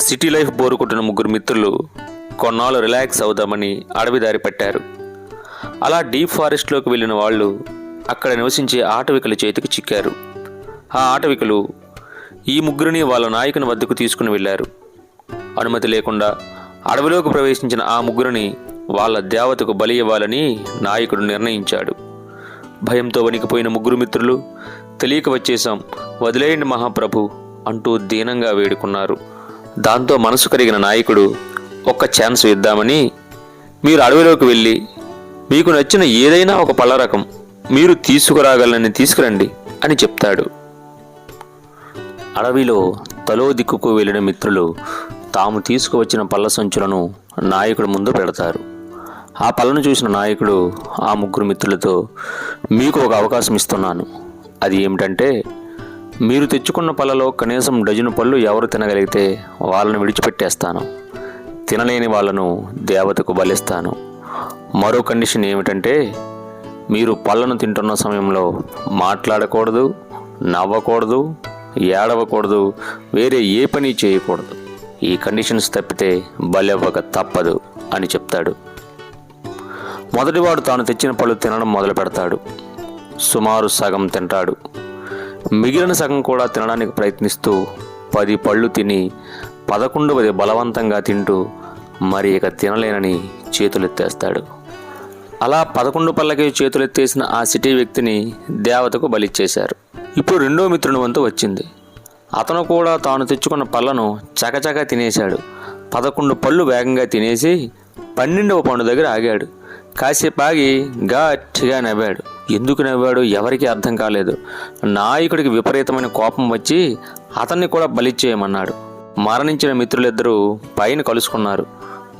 City life బోరుకుంటున్న ముగ్గురు మిత్రులు కొన్నాళ్ళు రిలాక్స్ అవుదామని అడవి దారి పట్టారు. అలా డీప్ ఫారెస్ట్లోకి వెళ్ళిన వాళ్ళు అక్కడ నివసించే ఆటవికల చేతికి చిక్కారు. ఆ ఆటవికలు ఈ ముగ్గురిని వాళ్ళ నాయకుని వద్దకు తీసుకుని వెళ్ళారు. అనుమతి లేకుండా అడవిలోకి ప్రవేశించిన ఆ ముగ్గురిని వాళ్ళ దేవతకు బలి ఇవ్వాలని నాయకుడు నిర్ణయించాడు. భయంతో వణికిపోయిన ముగ్గురు మిత్రులు తెలియక వచ్చేశాం వదిలేయండి మహాప్రభు అంటూ దీనంగా వేడుకున్నారు. దాంతో మనసు కరిగిన నాయకుడు ఒక్క ఛాన్స్ ఇద్దామని మీరు అడవిలోకి వెళ్ళి మీకు నచ్చిన ఏదైనా ఒక పళ్ళ రకం మీరు తీసుకురాగలని తీసుకురండి అని చెప్తాడు. అడవిలో తలో దిక్కుకు వెళ్ళిన మిత్రులు తాము తీసుకువచ్చిన పళ్ళ సంచులను నాయకుడు ముందు పెడతారు. ఆ పళ్ళను చూసిన నాయకుడు ఆ ముగ్గురు మిత్రులతో మీకు ఒక అవకాశం ఇస్తున్నాను. అది ఏమిటంటే మీరు తెచ్చుకున్న పళ్ళలో కనీసం డజను పళ్ళు ఎవరు తినగలిగితే వాళ్ళని విడిచిపెట్టేస్తాను. తినలేని వాళ్ళను దేవతకు బలిస్తాను. మరో కండిషన్ ఏమిటంటే మీరు పళ్ళను తింటున్న సమయంలో మాట్లాడకూడదు నవ్వకూడదు ఏడవకూడదు వేరే ఏ పని చేయకూడదు. ఈ కండిషన్స్ తప్పితే బలెవ్వక తప్పదు అని చెప్తాడు. మొదటివాడు తాను తెచ్చిన పళ్ళు తినడం మొదలు పెడతాడు సుమారు సగం తింటాడు. మిగిలిన సగం కూడా తినడానికి ప్రయత్నిస్తూ పది పళ్ళు తిని పదకొండవది బలవంతంగా తింటూ మరి ఇక తినలేనని చేతులెత్తేస్తాడు. అలా పదకొండు పళ్ళకి చేతులెత్తేసిన ఆ సిటీ వ్యక్తిని దేవతకు బలిచ్చేశారు. ఇప్పుడు రెండో మిత్రుని వంతు వచ్చింది. అతను కూడా తాను తెచ్చుకున్న పళ్ళను చకచక తినేశాడు. పదకొండు పళ్ళు వేగంగా తినేసి పన్నెండవ పండు దగ్గర ఆగాడు. కాసేపు ఆగి గట్టిగా నవ్వాడు. ఎందుకు నవ్వాడు? ఎవరికీ అర్థం కాలేదు. నాయకుడికి విపరీతమైన కోపం వచ్చి అతన్ని కూడా బలిచ్చేయమన్నాడు మరణించిన మిత్రులిద్దరూ పైన కలుసుకున్నారు.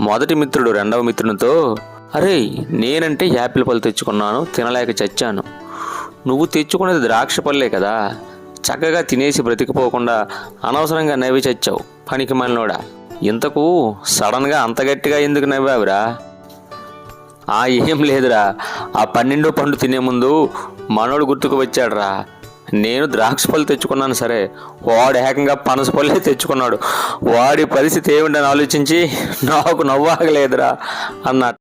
మొదటి మిత్రుడు రెండవ మిత్రునితో అరే నేనంటే యాపిల్ పళ్ళు తెచ్చుకున్నాను తినలేక చచ్చాను. నువ్వు తెచ్చుకునేది ద్రాక్ష పళ్ళే కదా. చక్కగా తినేసి బ్రతికిపోకుండా అనవసరంగా నవ్వి చచ్చావు. పనికి మనలోడా. ఇంతకు సడన్గా అంత గట్టిగా ఎందుకు నవ్వావురా? ఆ ఏం లేదురా. ఆ పన్నెండో పండు తినే ముందు మనోడు గుర్తుకు వచ్చాడురా. నేను ద్రాక్ష పళ్ళు తెచ్చుకున్నాను సరే. వాడు ఏకంగా పనస పళ్ళే తెచ్చుకున్నాడు. వాడి పరిస్థితి ఏమిటని ఆలోచించి నాకు నవ్వాగలేదురా అన్నాడు.